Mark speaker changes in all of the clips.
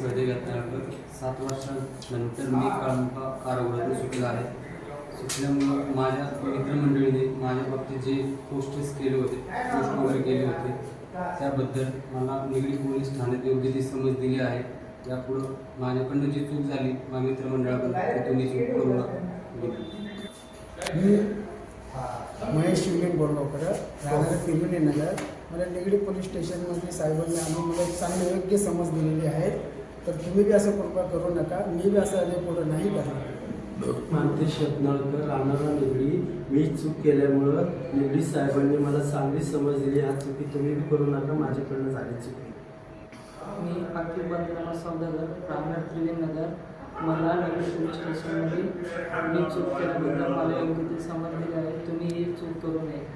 Speaker 1: सहदेव यात्रानगर सात वर्षानंतर मी काळंबा कारागृहातून सुटला आहे. सुटल्यामुळं माझ्या मित्रमंडळीने माझ्या बाबतीत जे पोस्टेस केले होते पोस्ट वगैरे केले होते त्याबद्दल मला निगडी पोलीस ठाण्यात योग्य ती समज दिली आहे. यापुढं माझ्याकडनं जी चूक झाली माझ्या मित्रमंडळाकडून तुम्ही चूक करू नका.
Speaker 2: मी महेश शिवलिंग बोरगावकर राहणार तिरुवनी नगर. मला निगडी पोलीस स्टेशनमध्ये साहेबांनी आम्ही मला चांगली योग्य समज दिलेली आहे. तर तुम्ही बी असं कृपा करू नका मी बी असं आधी पुढं नाही करणार.
Speaker 3: मानते शेतनळकर राहणारा निगडी मी चूक केल्यामुळं निगडी साहेबांनी मला चांगली समज दिली. हा चुकी तुम्ही बी करू नका माझ्याकडनं झाली चुकी.
Speaker 4: मी पाटील बंदरामा सौदागर राहणार त्रिवेणनगर मला नगर पोलीस स्टेशनमध्ये मी चूक केल्याबद्दल मला योग्य ती समज दिली आहे. तुम्ही ही चूक करू नये.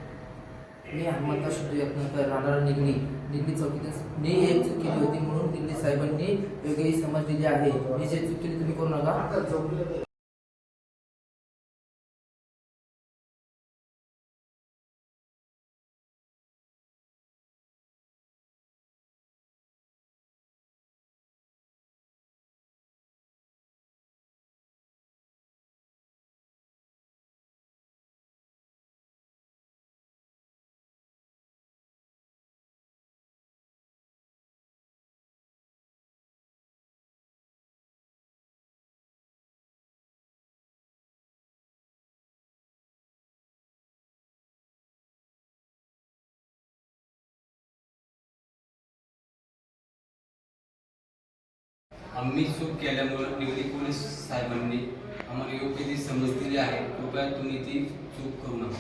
Speaker 5: मी अहमदला शुद्ध यत्नकर राहणार निगडी निगडी चौकीत मी हे चूक केली होती म्हणून निगडी साहेबांनी योग्य समज दिली आहे. मी जे चूक केली तुम्ही करू नका.
Speaker 1: आम्ही चूक केल्यामुळं निवडी पोलीस साहेबांनी आम्हाला योग्य ती समज दिली आहे. कृपया तुम्ही ती चूक करू नका.